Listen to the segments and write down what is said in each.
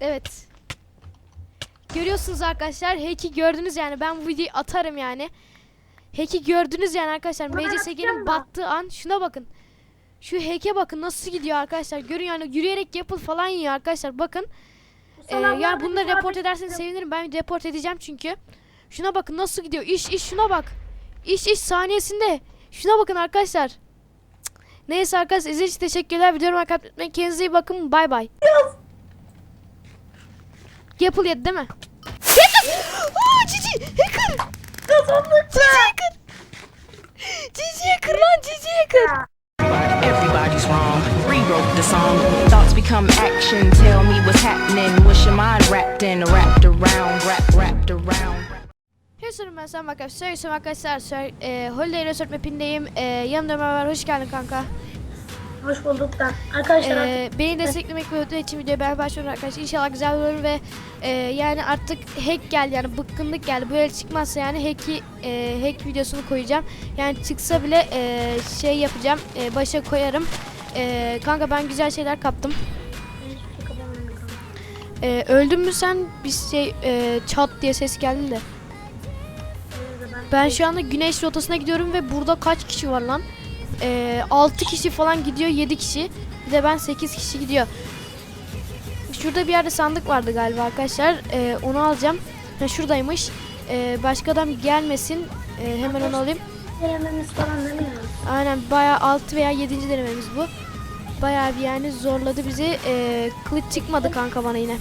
Evet. Görüyorsunuz arkadaşlar. Hack'i gördünüz yani. Ben bu videoyu atarım yani. Hack'i gördünüz yani arkadaşlar. MCSG'nin battığı an. Şuna bakın. Şu hack'e bakın nasıl gidiyor arkadaşlar. Görün yani yürüyerek yapıl falan yiyor arkadaşlar. Bakın. Ee, yani da report ederseniz sevinirim. Ben report edeceğim çünkü. Şuna bakın nasıl gidiyor. İş iş şuna bak. İş iş saniyesinde. Şuna bakın arkadaşlar. Neyse arkadaşlar izlediğiniz için teşekkürler. Videomu like atmayı Kendinize iyi bakın. Bay bay. Apple yedi değil mi? Hacker! Aa Cici! Hacker! Kazandık Cici hacker! Cici hacker lan Cici hacker! Everybody's wrong. Rewrote the song. Thoughts become action. Tell me what's happening. What's your mind wrapped in? Wrapped around, wrap, wrapped around. Sorun ben Sam arkadaşlar. Söylesem arkadaşlar. Söyle, e, Holiday Resort mapindeyim. E, yanımda Ömer var. Hoş geldin kanka. Hoş bulduk da. Arkadaşlar artık Ee, beni desteklemek ve ödül için videoya ben başlıyorum arkadaşlar. İnşallah güzel olur ve e, yani artık hack geldi yani bıkkınlık geldi. Böyle çıkmazsa yani hack'i e, hack videosunu koyacağım. Yani çıksa bile e, şey yapacağım. E, başa koyarım. E, kanka ben güzel şeyler kaptım. hiçbir şey kapamıyorum kanka. E, öldün mü sen? Bir şey e, çat diye ses geldi de. Ben- Ben şu anda güneş rotasına gidiyorum ve burada kaç kişi var lan? Ee, 6 kişi falan gidiyor 7 kişi. Bir de ben 8 kişi gidiyor. Şurada bir yerde sandık vardı galiba arkadaşlar. Ee, onu alacağım. Ha, şuradaymış. Ee, başka adam gelmesin. Ee, hemen onu alayım. Denememiz falan demiyoruz. Aynen bayağı 6 veya 7. denememiz bu. Bayağı bir yani zorladı bizi. Ee, kılıç çıkmadı kanka bana yine.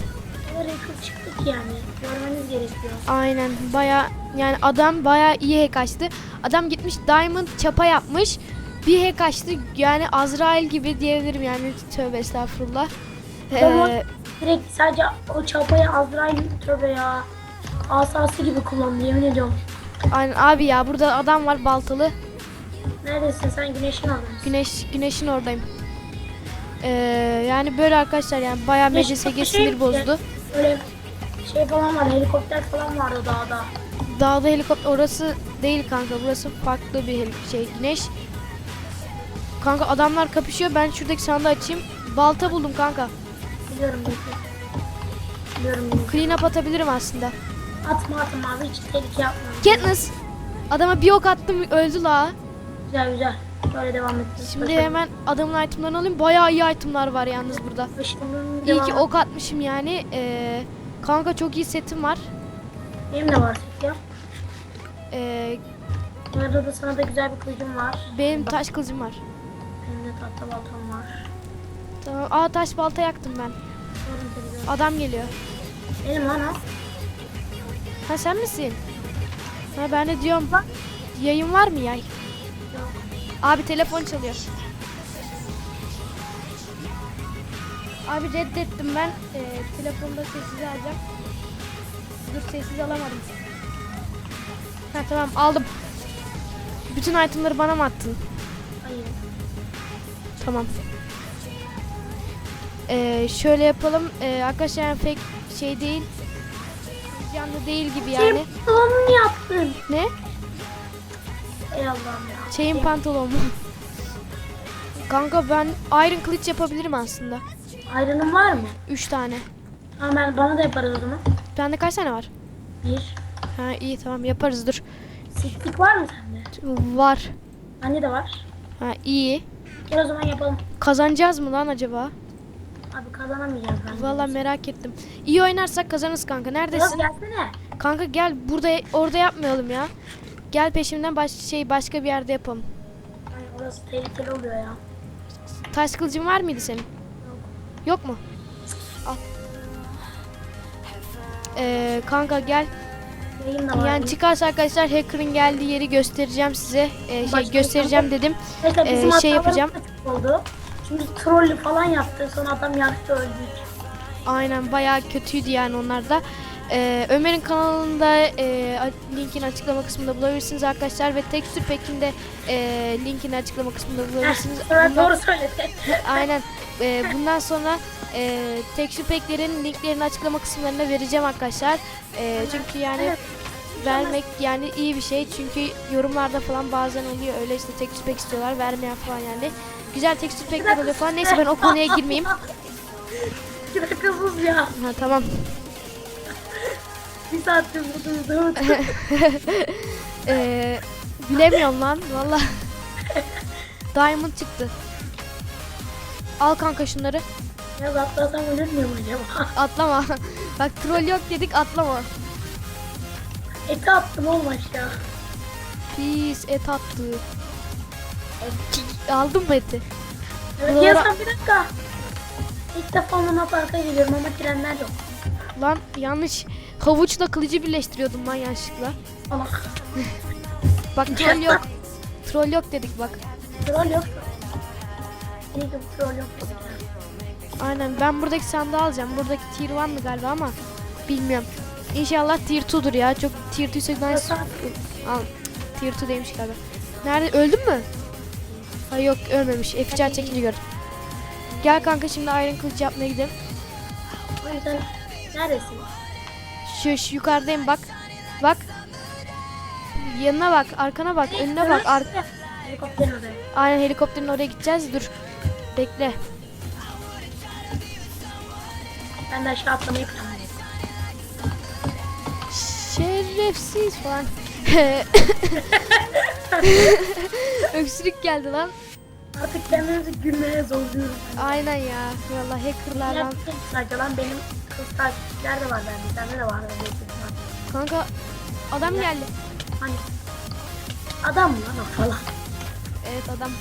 Kız çıktık yani. Görmeniz gerekiyor. Aynen baya yani adam baya iyi hack açtı. Adam gitmiş diamond çapa yapmış. Bir hack açtı yani Azrail gibi diyebilirim yani tövbe estağfurullah. Ama- Ee, Direkt sadece o çapayı Azrail tövbe ya. Asası gibi kullandı yemin ediyorum. aynen abi ya burada adam var baltalı. Neredesin sen güneşin adamısın. Güneş güneşin oradayım. Ee, yani böyle arkadaşlar yani baya Güneş MCSG şey sinir mi? bozdu. Böyle şey falan var helikopter falan vardı dağda. Dağda helikopter orası değil kanka burası farklı bir heli- şey güneş. Kanka adamlar kapışıyor ben şuradaki sandığı açayım. Balta buldum kanka. Biliyorum bekle. Biliyorum. Clean up atabilirim aslında. Atma atma abi hiç tehlike yapma. Katniss. Adama bir ok attım öldü la. Güzel güzel. Böyle devam et. Şimdi hemen adamın itemlerini alayım. Bayağı iyi itemlar var yalnız burada. Başımın İyi ki ok atmışım yani. Ee, kanka çok iyi setim var. Benim de var set ya. Ee, Burada da sana da güzel bir kılıcım var. benim taş kılıcım var. Tahta baltam var. Tamam. Aa taş balta yaktım ben. Adam geliyor. Benim lan. Ha sen misin? Ha ben de diyorum. Yayın var mı yay? Yok. Abi telefon çalıyor. Abi reddettim ben. Ee, telefonda sessiz alacağım. Dur sessiz alamadım. Ha tamam aldım. Bütün itemları bana mı attın? Hayır. Tamam. Ee, şöyle yapalım. Ee, arkadaşlar yani pek şey değil. Canlı değil gibi yani. Senin pantolonunu yaptın. Ne? Ey Allah'ım ya. Şeyin pantolonu. Kanka ben Iron kılıç yapabilirim aslında. Ayrının var mı? 3 tane. Tamam ben bana da yaparız o zaman. Bende kaç tane var? Bir. Ha iyi tamam yaparız dur. Siklik var mı sende? Var. Bende de var. Ha iyi. Gel o zaman yapalım. Kazanacağız mı lan acaba? Abi kazanamayacağız bence. Vallahi merak ettim. İyi oynarsak kazanırız kanka. Neredesin? gelsene. Kanka gel burada orada yapmayalım ya. Gel peşimden baş, şey başka bir yerde yapalım. Ay, orası tehlikeli oluyor ya. Taş kılıcın var mıydı senin? Yok mu? Al. Ee, kanka gel. Yayın da var. Yani çıkarsa arkadaşlar hacker'ın geldiği yeri göstereceğim size. Ee, şey Başka göstereceğim dedim. Mesela Ee, bizim şey yapacağım. oldu. Çünkü trollü falan yaptı. Sonra adam yaktı öldük. Aynen bayağı kötüydü yani onlar da. Ee, Ömer'in kanalında e, a- linkini açıklama kısmında bulabilirsiniz arkadaşlar ve Texture Pack'in de e, linkini açıklama kısmında bulabilirsiniz. Evet Bundan- doğru söyledi. Aynen. Ee, bundan sonra e, Texture Pack'lerin linklerini açıklama kısımlarına vereceğim arkadaşlar. Ee, çünkü yani. Vermek yani iyi bir şey. Çünkü yorumlarda falan bazen oluyor öyle işte texture pack istiyorlar vermeyen falan yani. Güzel texture pack'ler oluyor falan. Neyse ben o konuya girmeyeyim. Bir dakika sus ya. Ha tamam. Bir saattir buradayız. Ee, bilemiyorum lan valla. Diamond çıktı. Al kanka şunları. Biraz atlasam ölür müyüm acaba? Atlama. Bak troll yok dedik atlama. Eti attım oğlum aşağı. Pis et attı. Aldın mı eti? Evet, Buralara- ya sen bir dakika. İlk defa Luna Park'a geliyorum ama trenler yok. Lan yanlış. Havuçla kılıcı birleştiriyordum lan yanlışlıkla. Salak. Bak troll yok. Troll yok dedik bak. Troll yok. Ki troll yok. Aynen ben buradaki sandığı alacağım. Buradaki tier 1'dı galiba ama bilmiyorum. İnşallah tier 2'dur ya. Çok tier 2 ise ben... Al. Tier 2 değilmiş galiba. Nerede? Öldün mü? Ay yok ölmemiş. F4 çekince gördüm. Gel kanka şimdi Iron Kılıç yapmaya gidelim. Neredesin? Şu, şu yukarıdayım bak. Bak. Yanına bak, arkana bak, önüne bak. Ar Helikopterin oraya. Aynen helikopterin oraya gideceğiz. Dur. Bekle. Ben de aşağı atlamayı planlıyorum. Şerefsiz falan. Öksürük geldi lan. Artık kendimizi gülmeye zorluyoruz. Aynen ya. Vallahi hackerlardan. Yaptık sadece lan benim kız takipçiler de var bende. Sende de var. Kanka adam geldi. Hani adam mı lan o falan. Evet adam.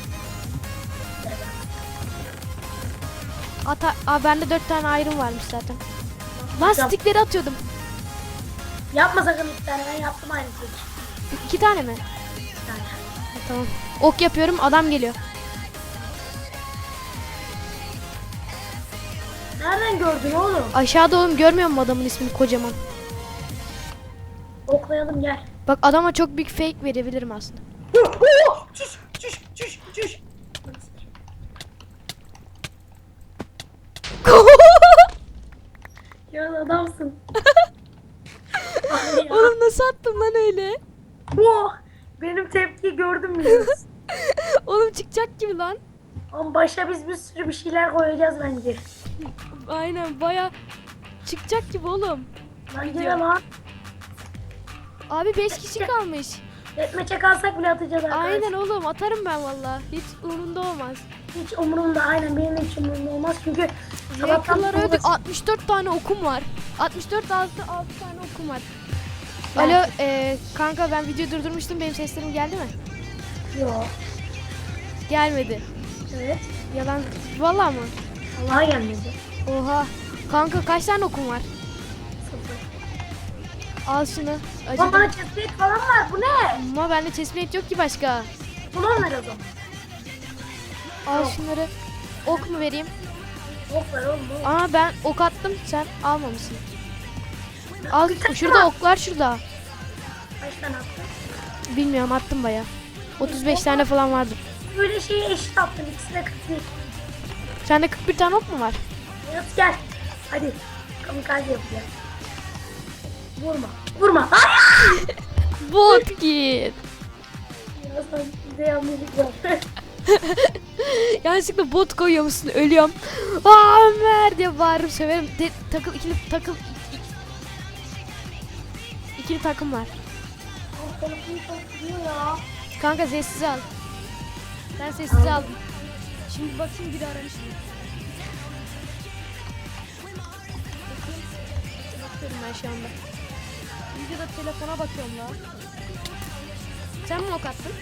Ata Aa, bende dört tane ayrım varmış zaten. Stickleri atıyordum. Yapma sakın iki tane ben yaptım aynısını. İki tane mi? Bir tane. Ha, tamam. Ok yapıyorum adam geliyor. Nereden gördün oğlum? Aşağıda oğlum görmüyor musun adamın ismini kocaman? Oklayalım gel. Bak adama çok büyük fake verebilirim aslında. Çüş çüş çüş çüş. Ya adamsın. Abi ya. oğlum nasıl attım lan öyle? Bu benim tepkiyi gördün mü? Oğlum çıkacak gibi lan. Ama başa biz bir sürü bir şeyler koyacağız bence. Aynen baya çıkacak gibi oğlum. Bence de lan. Abi 5 kişi kalmış. Etmeçe kalsak bile atacağız arkadaşlar. Aynen oğlum atarım ben valla. Hiç umurumda olmaz. Hiç umurumda aynen benim de hiç umurumda olmaz çünkü sabahtan sonra- öldük. 64 tane okum var. 64 6 6 tane okum var. Alo e, kanka ben video durdurmuştum. Benim seslerim geldi mi? Yok. Gelmedi. Evet. Yalan. Valla mı? Allah'a gelmedi. Oha. Kanka kaç tane okum var? Sıfır. Al şunu. Ama Acıdım. bana chestplate falan var. Bu ne? Ama bende chestplate yok ki başka. Bunu onlar o zaman. Al şunları. Ok mu vereyim? Ok var oğlum. bu. Aa ben ok attım. Sen almamışsın. Al şurada oklar şurada. Kaç tane attın? Bilmiyorum attım baya. 35 tane falan vardır. Böyle şeyi eşit attım. İkisi de 41. Sende 41 tane ok mu var? Yunus gel. Hadi. Kamikaze yapacağız. Vurma. Vurma. Bot git. Ya sen bize yanlışlık var. Yanlışlıkla bot koyuyormuşsun ölüyorum. Aa Ömer diye bağırıp söverim. De, takıl ikili takıl. İk- İkili takım var. Kanka sessiz al. Ben sessiz aldım. Şimdi bakayım biri aramış mı? Bakıyorum ben şu anda. Videoda telefona bakıyorum la. Sen mi ok attın?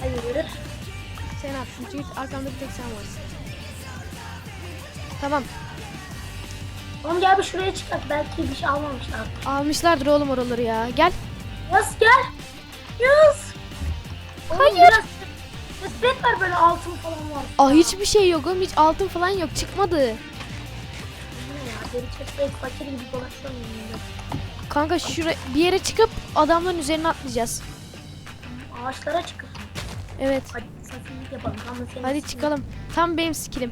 Hayır. Sen attın çünkü arkamda bir tek sen varsın. Tamam. Oğlum gel bir şuraya çıkart. Belki bir şey almamışlar. Almışlardır oğlum oraları ya. Gel. Yas gel. Yas. Hayır. Biraz var böyle altın falan var. Aa hiçbir şey yok oğlum. Hiç altın falan yok. Çıkmadı. Fakir gibi dolaşıyorum. Kanka şura bir yere çıkıp adamların üzerine atlayacağız. Ağaçlara çıkıp. Evet. Hadi Hadi çıkalım. Tam benim skillim.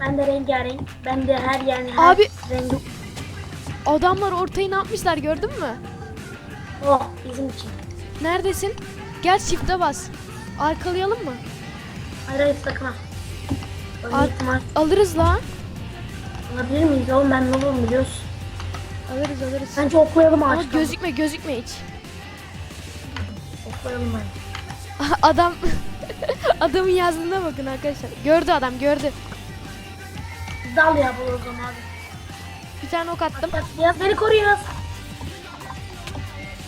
Ben de rengarenk. Ben de her yani her Abi- rengi. Adamlar ortayı ne yapmışlar gördün mü? Oh bizim için. Neredesin? Gel shift'e bas. Arkalayalım mı? Hayır sakın ha. Alırız la. Alabilir miyiz oğlum ben ne olurum biliyorsun. Alırız alırız. Bence oklayalım Ama ağaçtan. gözükme gözükme hiç. Oklayalım bence. Adam adamın yazdığına bakın arkadaşlar. Gördü adam gördü. Dal ya bu o zaman abi. Bir tane ok attım. Bak Yaz beni koru Yaz.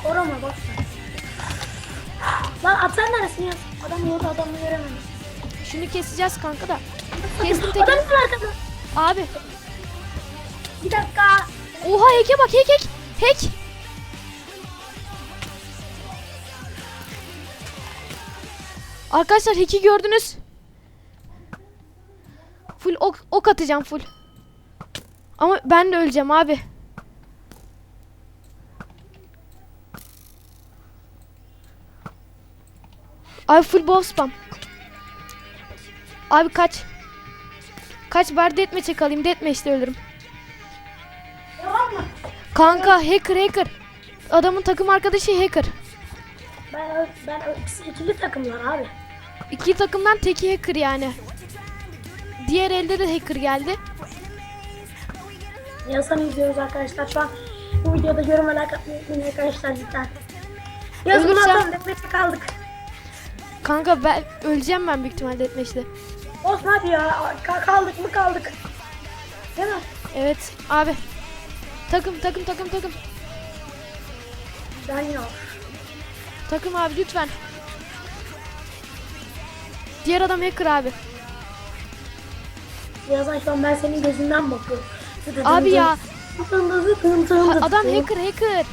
Koruma boş ver. Lan at sen neresin Yaz? Adam yolda adamı göremedim. Şunu keseceğiz kanka da. Kestim Adam tekini. var arkada. Abi. Bir dakika. Oha heke bak hek hek. Hek. Arkadaşlar heki gördünüz. Ok, ok atacağım full. Ama ben de öleceğim abi. Abi full bow spam. Abi kaç. Kaç bari deathmatch'e kalayım. Deathmatch'te ölürüm. Tamam mı? Kanka hacker hacker. Adamın takım arkadaşı hacker. Ben, ben ikili takımlar abi. İki takımdan teki hacker yani. Diğer elde de hacker geldi. Yazanı izliyoruz arkadaşlar. Şu an bu videoda yorum ve like atmayı unutmayın arkadaşlar cidden. Yaz bunu atalım. Defnete kaldık. Kanka ben öleceğim ben büyük ihtimalle deathmatch'te. Olsun hadi ya. Ka- kaldık mı kaldık. Değil mi? Evet abi. Takım takım takım takım. Ben ya. Takım abi lütfen. Diğer adam hacker abi. Yazan şu an ben senin gözünden bakıyorum. Abi ya. Ha, Adam hacker hacker.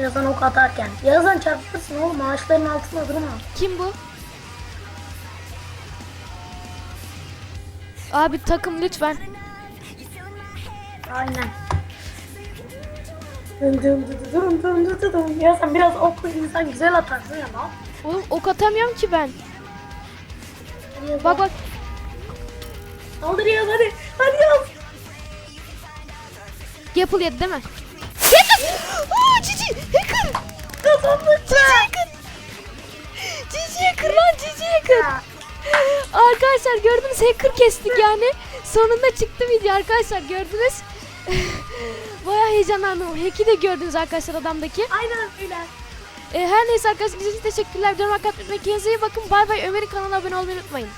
Yazan ok atarken. Yazan çarpırsın oğlum ağaçların altında durma. Kim bu? Abi takım lütfen. Aynen. Dın dın dın dın dın. Yazan biraz oklu insan güzel atarsın ya lan. Oğlum ok atamıyorum ki ben. Bak bak. Saldır yaz hadi. Hadi yaz. Apple yedi değil mi? Hacker! Aa cici hacker! Kazandık Cici hacker! Cici hacker lan cici hacker! Arkadaşlar gördünüz hacker kestik yani. Sonunda çıktı video arkadaşlar gördünüz. Baya heyecanlandım. Hack'i de gördünüz arkadaşlar adamdaki. Aynen öyle. Ee, her neyse arkadaşlar izlediğiniz için teşekkürler. Videomu like atmayı unutmayın. Kendinize iyi bakın. Bay bay. Ömer'in kanalına abone olmayı unutmayın.